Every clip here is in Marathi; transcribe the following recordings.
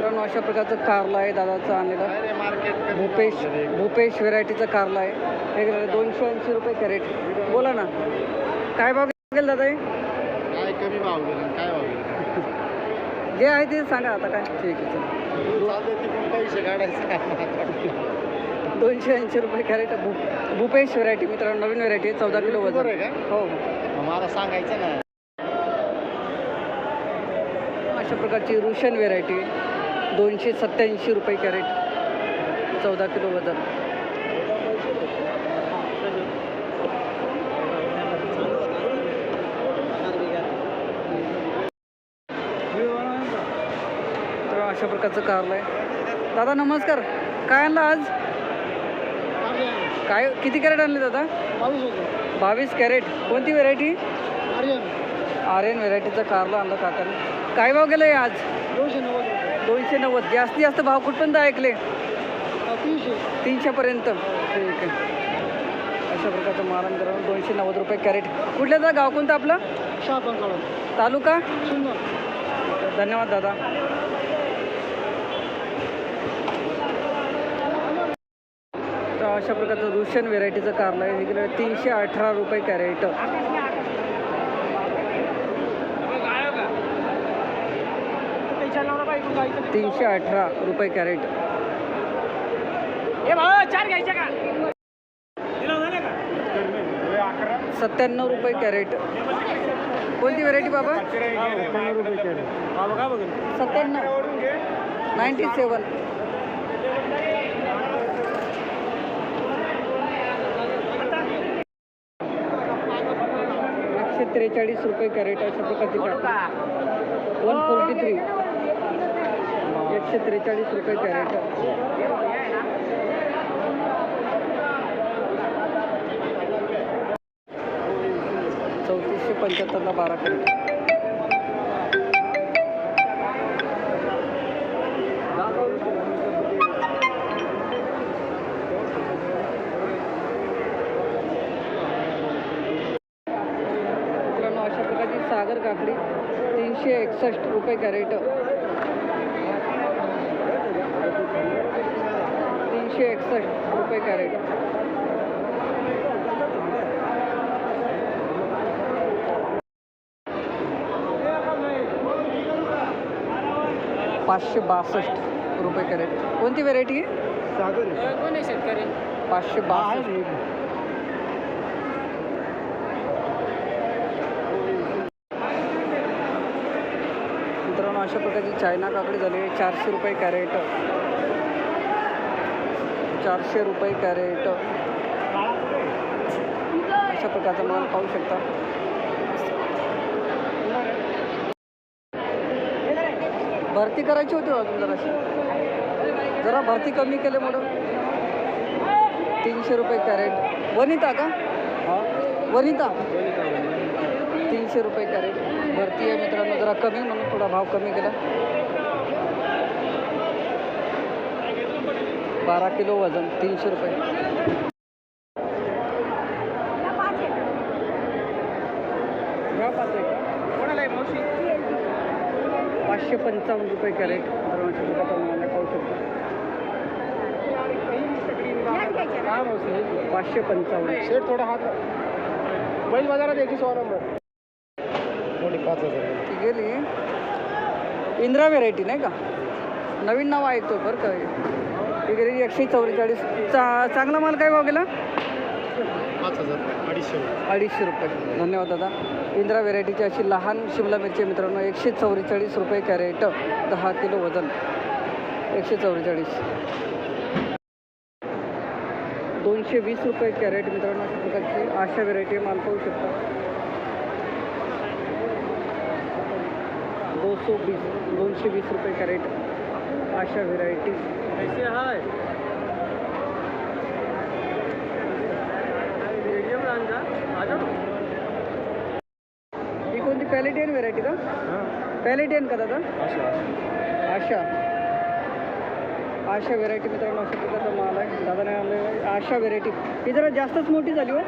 मित्रांनो अशा प्रकारचं कारला आहे दादाचं आणलेलं. भूपेश भूपेश व्हेरायटीचं कारला आहे. वेगवेगळे दोनशे ऐंशी रुपये कॅरेट. बोला ना. काय भाव गेल दादा हे? काय कमी भाव काय भाव जे आहे ते सांगा आता काय. ठीक आहे. दोनशे ऐंशी रुपये कॅरेट. भू भूपेश व्हेरायटी मित्रांनो नवीन व्हेरायटी आहे चौदा किलो वजन. बरं आहे का? हो. मला सांगायचं ना. अशा प्रकारची रुशन व्हेरायटी. दोनशे सत्याऐंशी रुपये कॅरेट. चौदा किलो वजन. तर अशा प्रकारचं कारलं आहे दादा नमस्कार. काय आणलं आज? काय किती कॅरेट आणले दादा? बावीस कॅरेट. कोणती व्हेरायटी? आर्यन. व्हेरायटीचं कारलं आणलं काकाने. काय भाव गेलं आहे आज? दोनशे नव्वद. जास्तीत जास्त भाव कुठपर्यंत ऐकले? तीनशे. तीनशेपर्यंत. ठीक आहे. अशा प्रकारचं मारण करून दोनशे नव्वद रुपये कॅरेट. कुठल्याचं गाव कोणतं आपलं? तालुका? धन्यवाद दादा. तर अशा प्रकारचं रुशन व्हेरायटीचं कारलं आहे. तीनशे अठरा रुपये कॅरेट. तीनशे अठरा रुपये कॅरेट. सत्त्याण्णव रुपये कॅरेट. कोणती व्हेरायटी बाबा? सत्त्याण्णव. Ninety seven. एकशे त्रेचाळीस रुपये कॅरेट अशा प्रकारची वन फोर्टी थ्री. एकशे त्रेचाळीस रुपये कॅरेट. चौतीसशे पंच्याहत्तरला बारा कॅरेट. अशा प्रकारची सागर काकडी तीनशे एकसष्ट रुपये कॅरेट. तीनशे एकसष्ट रुपये कॅरेट. पाचशे बासष्ट रुपये कॅरेट. कोणती व्हेरायटी आहे? सागर. शेतकरी? पाचशे बासष्ट. मित्रांनो अशा प्रकारची चायना काकडी झाली आहे. चारशे रुपये कॅरेट. चारशे रुपये कॅरेट. अशा प्रकारचा माल पाहू शकता. भरती करायची होती अजून जराशी. जरा भरती कमी केल्यामुळं तीनशे रुपये कॅरेट. वनिता का? वनिता. तीनशे रुपये कॅरेट. भरती आहे मित्रांनो जरा कमी म्हणून थोडा भाव कमी केला. बारा किलो वजन तीनशे रुपये? पाचशे पंचावन्न रुपये कॅरेट. मित्रांनो पाहू शकता. पाचशे पंचावन्न. शेट थोडा हात बैल बाजारात यायची सो नंबर. पाच हजार ती गेली. इंद्रा व्हेरायटी नाही का? नवीन नाव ऐकतो बरं का हे. ती गेली एकशे चौवेचाळीस. चा चांगला माल काय भाव गेला? पाच हजार अडीचशे अडीचशे रुपये. धन्यवाद दादा. इंद्रा व्हेरायटीची अशी लहान शिमला मिरची आहे मित्रांनो. एकशे चौवेचाळीस रुपये कॅरेट दहा किलो वजन. एकशे चौवेचाळीस. दोनशे वीस रुपये कॅरेट मित्रांनो अशा प्रकारची आशा व्हेरायटी माल पाहू शकता. दोनशे वीस दोनशे वीस रुपये कॅरेट आशा व्हेरायटी कैसे हाय. मीडियम ही कोणती पॅलेटियन व्हेरायटी का? पॅलेटियन का दादा? आशा आशा. व्हेरायटी मित्रांनो अशा प्रकारचा माल आहे. आहे. आशा व्हेरायटी ही जरा जास्तच मोठी झाली हो.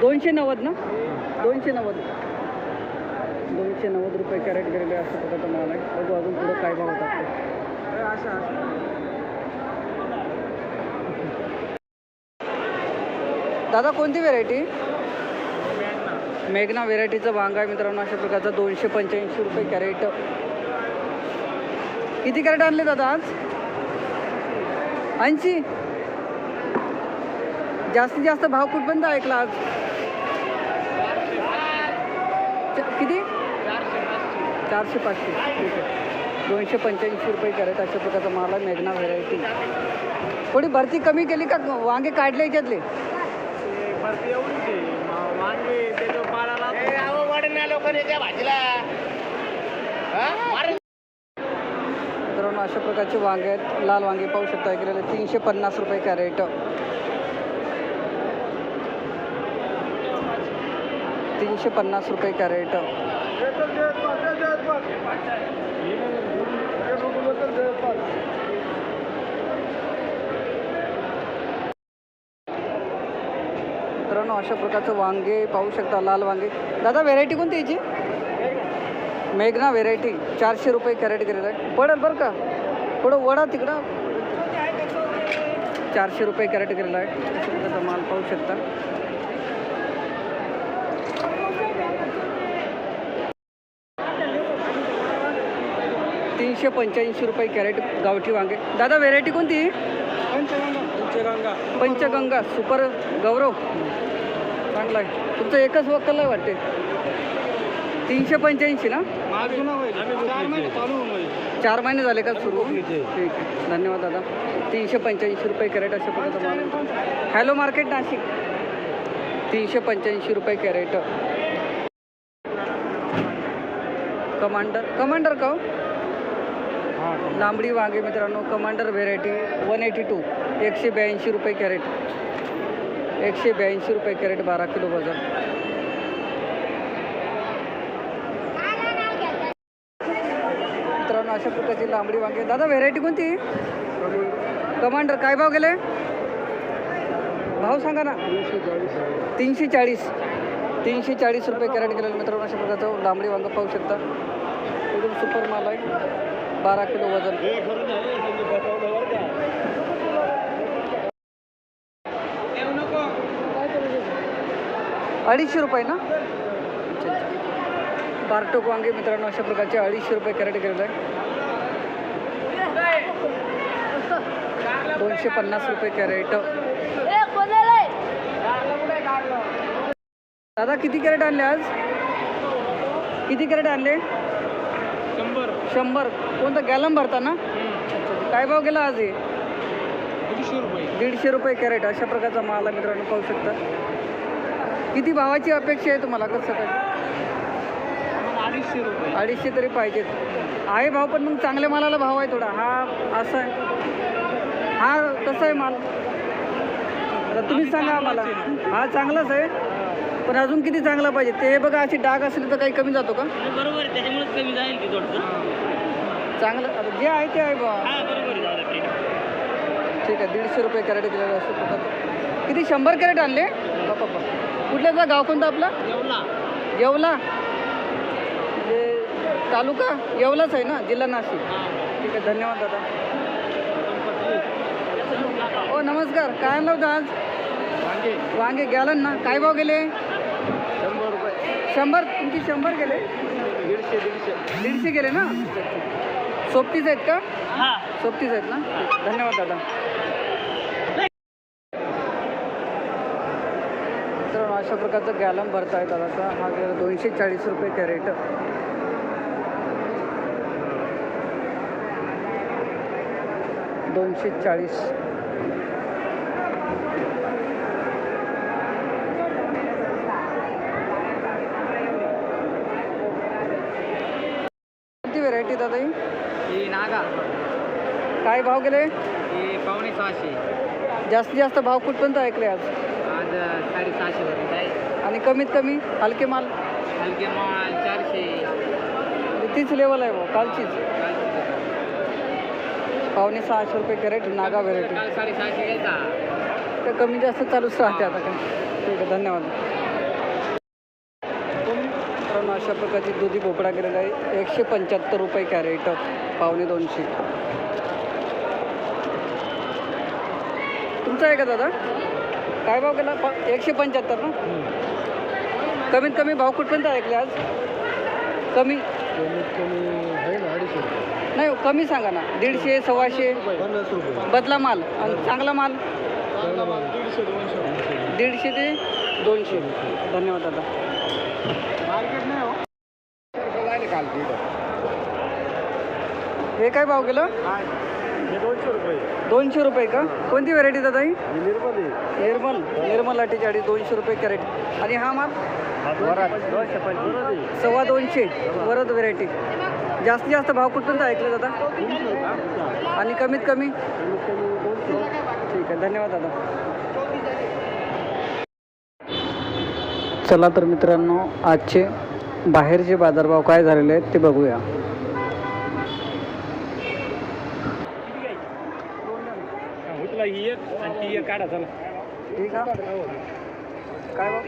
दोनशे नव्वद ना? दोनशे नव्वद. एकशे नव्वद रुपये कॅरेट गेलेले असं प्रकारचा माल आहे बघू अजून पुढं काय भाव होतात दादा कोणती व्हेरायटी मेघना व्हेरायटीचं भांग आहे मित्रांनो. अशा प्रकारचं दोनशे पंच्याऐंशी रुपये कॅरेट. किती कॅरेट आणले दादा आज? ऐंशी? जास्तीत जास्त भाव कुठपर्यंत ऐकला आज? च- किती? चारशे पाचशे. ठीक आहे. दोनशे पंच्याऐंशी रुपये कॅरेट अशा प्रकारचा माल आहे मेघना व्हेरायटी. थोडी भरती कमी केली का? वांगे काढले याच्यातले? मित्रांनो अशा प्रकारचे वांगे आहेत. लाल वांगे पाहू शकता इकडे तीनशे पन्नास रुपये कॅरेट. तीनशे पन्नास रुपये कॅरेट. मित्रांनो अशा प्रकारचं वांगे पाहू शकता लाल वांगे. दादा व्हेरायटी कोणती याची? मेघना व्हेरायटी चारशे रुपये कॅरेट गेलेलं आहे. पडेल बरं का? थोडं वडा तिकडं. चारशे रुपये कॅरेट गेलेला आहे. माल पाहू शकता. तीनशे पंच्याऐंशी रुपये कॅरेट गावठी वांगे. दादा व्हेरायटी कोणती? पंचगंगा. सुपर गौरव. चांगला आहे. तुमचं एकच वक्कल आहे वाटते. तीनशे पंच्याऐंशी ना? चार महिने झाले का सुरू? ठीक आहे. धन्यवाद दादा. तीनशे पंच्याऐंशी रुपये कॅरेट माल आहे. Hello market Nashik. तीनशे पंच्याऐंशी रुपये कॅरेट. कमांडर कमांडर का हो? लांबडी वांगे मित्रांनो commander variety one eighty two एकशे ब्याऐंशी रुपये कॅरेट. एकशे ब्याऐंशी रुपये कॅरेट बारा किलो वजन. मित्रांनो अशा प्रकारची लांबडी वांगे. दादा व्हेरायटी कोणती? कमांडर काय भाव गेले? भाव सांगा ना. तीनशे चाळीस. तीनशे चाळीस रुपये कॅरेट गेलेलं मित्रांनो अशा प्रकारचं लांबडी वांगं पाहू शकता. एकदम सुपर माल आहे. बारा किलो वजन. अडीचशे रुपये ना? बारटोक वांगे मित्रांनो अशा प्रकारचे अडीचशे रुपये कॅरेट केलेलं आहे दोनशे पन्नास रुपये कॅरेट. दादा किती कॅरेट आणले आज? किती कॅरेट आणले? शंभर. कोणतं गॅलम भरता ना? काय भाव गेला आज हे? दीडशे रुपये. दीडशे रुपये कॅरेट अशा प्रकारचा माल आहे मित्रांनो पाहू शकता. किती भावाची अपेक्षा आहे तुम्हाला कसं काय? अडीचशे रुपये. अडीचशे तरी पाहिजेत. आहे भाव पण मग चांगल्या मालाला भाव आहे थोडा. हा असा आहे. हा कसा आहे माल. आता तुम्हीच सांगा आम्हाला. हा चांगलाच आहे. पण अजून किती चांगला पाहिजे? ते बघा अशी डाग असली तर काही कमी जातो का? बरोबर त्याच्यामुळे कमी जाईल की थोडंसं चांगलं आता जे आहे ते आहे बा. ठीक आहे. दीडशे रुपये कॅरेट दिलेलं असं प्रकारचं किती शंभर कॅरेट आणले? बापा बापा. कुठल्याचा गाव कोणता आपला? जेवला येवला? म्हणजे तालुका? येवलाच आहे ना जिल्हा नाशिक. ठीक आहे धन्यवाद दादा. हो नमस्कार. काय आणलं होतं आज? वांगे. वांगे. गॅलन ना. काय भाव गेले? शंभर तुमची शंभर गेले. दीडशे दीडशे. दीडशे गेले ना? सोबतीच आहेत का? हा. सोबतीच आहेत ना? धन्यवाद दादा. मित्रांनो अशा प्रकारचं गॅलम भरता आहे दादाचा. हा गेला दोनशे चाळीस रुपये कॅरेट. दोनशे चाळीस. व्हेरायटी दादा ही? ही नागा. काय भाव गेले? ही पावणे सहाशे. जास्तीत जास्त भाव कुठपर्यंत ऐकले आज? आज साडेसहाशे आणि कमीत कमी हलके माल? हलके माल चारशे. म्हणजे तीच लेवल आहे भाऊ कालचीच. पावणे सहाशे रुपये कॅरेट नागा व्हेरायटी साडेसहाशे घ्यायचा तर कमी जास्त चालूच राहते आता काय. ठीक आहे धन्यवाद. अशा प्रकारची दुधी भोपळा केलेला आहे. एकशे पंच्याहत्तर रुपये कॅरेट पावणे दोनशे. तुमचा आहे का दादा? काय भाव केला? प एकशे पंच्याहत्तर ना? कमीत कमी भाव कुठपर्यंत ऐकले आज? कमी? नाही कमी सांगा ना. दीडशे सव्वाशे? बदला माल. आणि चांगला माल? दीडशे ते दोनशे. धन्यवाद दादा. हो. हे काय भाव केलं? हे दोनशे रुपये. दोनशे रुपये का? कोणती व्हरायटी दादा ही? निर्मल निर्मल. निर्मल अठ्ठेचाळीस दोनशे रुपये कॅरेट. आणि हा माल? सव्वा दोनशे. वरद व्हरायटी जास्तीत जास्त भाव कुठपर्यंत ऐकले दादा? आणि कमीत कमी? ठीक आहे. धन्यवाद दादा. चला तर मित्रांनो आजचे बाहेरचे बाजारभाव काय झालेले आहेत ते बघूया. काय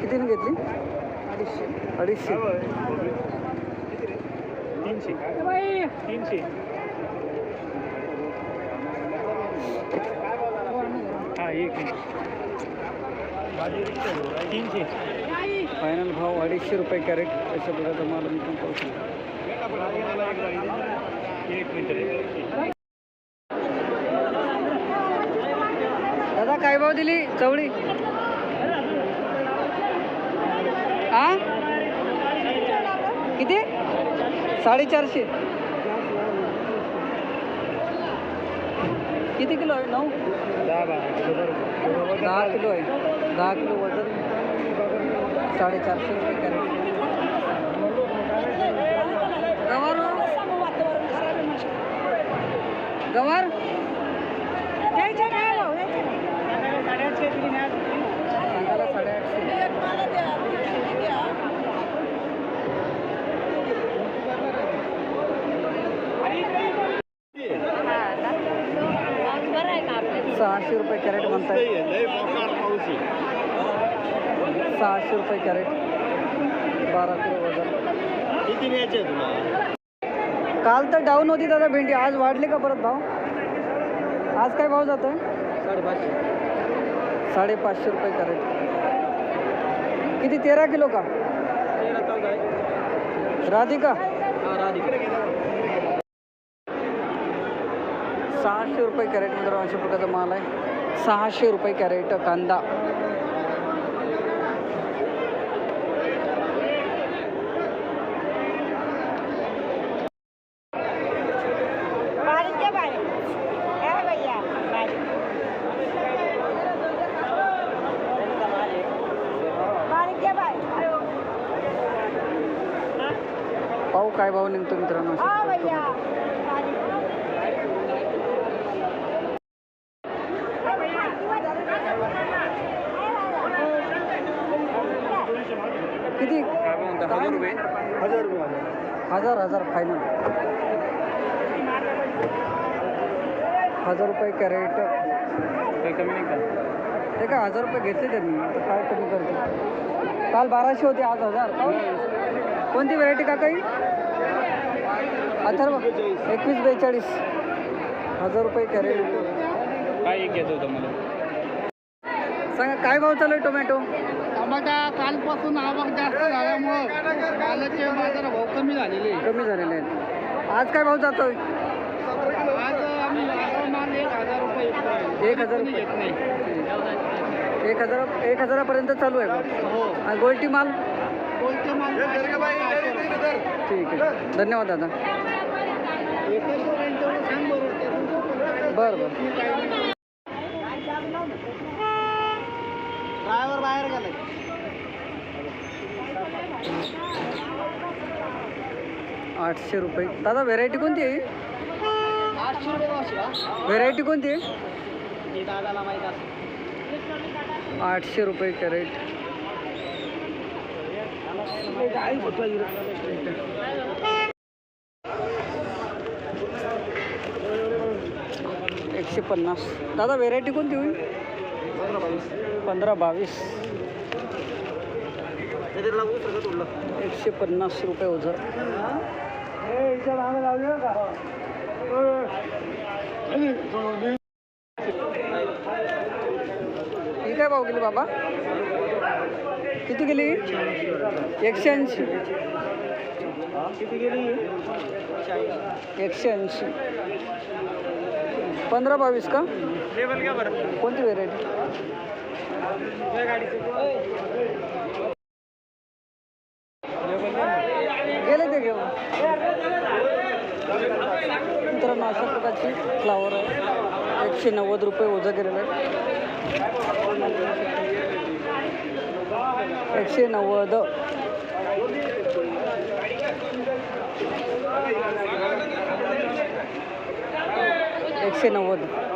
कितीने घेतली? अडीचशे. अडीचशे. तीनशे. तीनशे. हा एक. तीनशे. फायनल भाव अडीचशे रुपये कॅरेट अशा प्रकारचा माल मी पण पाहू शकतो. दादा काय भाव दिली? चवळी. आ? किती? साडेचारशे. किती किलो आहे? नऊ? दहा किलो आहे. दहा किलो वजन साडेचारशे रुपये कॅरेट गवार हो? गवार? सांगायला साडेआठशे. सहाशे रुपये कॅरेट म्हणताय. सहाशे रुपये कॅरेट. बारा किलो वजन. किती न्यायचे तुला काल तर डाऊन होती दादा भेंडी. आज वाढले का परत भाव? आज काय भाव जातो आहे साडेपाचशे. साडेपाचशे रुपये कॅरेट. किती? तेरा किलो का? राधिका? हा राधिका. सहाशे रुपये कॅरेट मित्रांनो अशा प्रकारचा माल आहे. सहाशे रुपये कॅरेट कांदा. निघतो मित्रांनो हाँ. किती? हजार रुपये. हजार हजार. हजार फायनल हजार रुपये कॅरेट काही कमी नाही का? ते काय हजार रुपये घेतले त्यांनी आता काय कमी करते? काल बाराशे होते आज हजार. काहून? कोणती व्हरायटी का काही अथर्व एकवीस बेचाळीस. हजार रुपये कॅरेट काय एक घ्यायचं होतं मला? सांगा काय भाव चालू आहे टोमॅटो? टमाटा कालपासून आवक जास्त झाल्यामुळं कालचे भाव कमी झालेले कमी झालेले आहेत. आज काय भाव जातोय? आज आम्ही माल एक हजार रुपये. एक हजार. घेत नाही. एक हजार एक हजारापर्यंत चालू आहे. हो. गोल्टी माल? कोणते माल ठीक आहे. धन्यवाद दादा एकाच रेंजवर सांग बरोबर बरं बरं. ड्रायव्हर बाहेर गेलाय आठशे रुपये. दादा व्हेरायटी कोणती आहे आठशे रुपये व्हेरायटी कोणती आहे? दादाला माहीत असेल. आठशे रुपये कॅरेट. एकशे पन्नास. दादा व्हेरायटी कोणती होईल? पंधरा बावीस. एकशे पन्नास रुपये ओझं. ही काय भाव गेली बाबा? किती गेली? एकशे ऐंशी. किती गेली? एकशे ऐंशी. पंधरा बावीस का? कोणती व्हेरायटी गेले ते घेऊन. मित्रांनो अशा प्रकारची फ्लावर आहे. एकशे नव्वद रुपये ओझं गेलेलं आहे. एकशे नव्वद. एकशे नव्वद.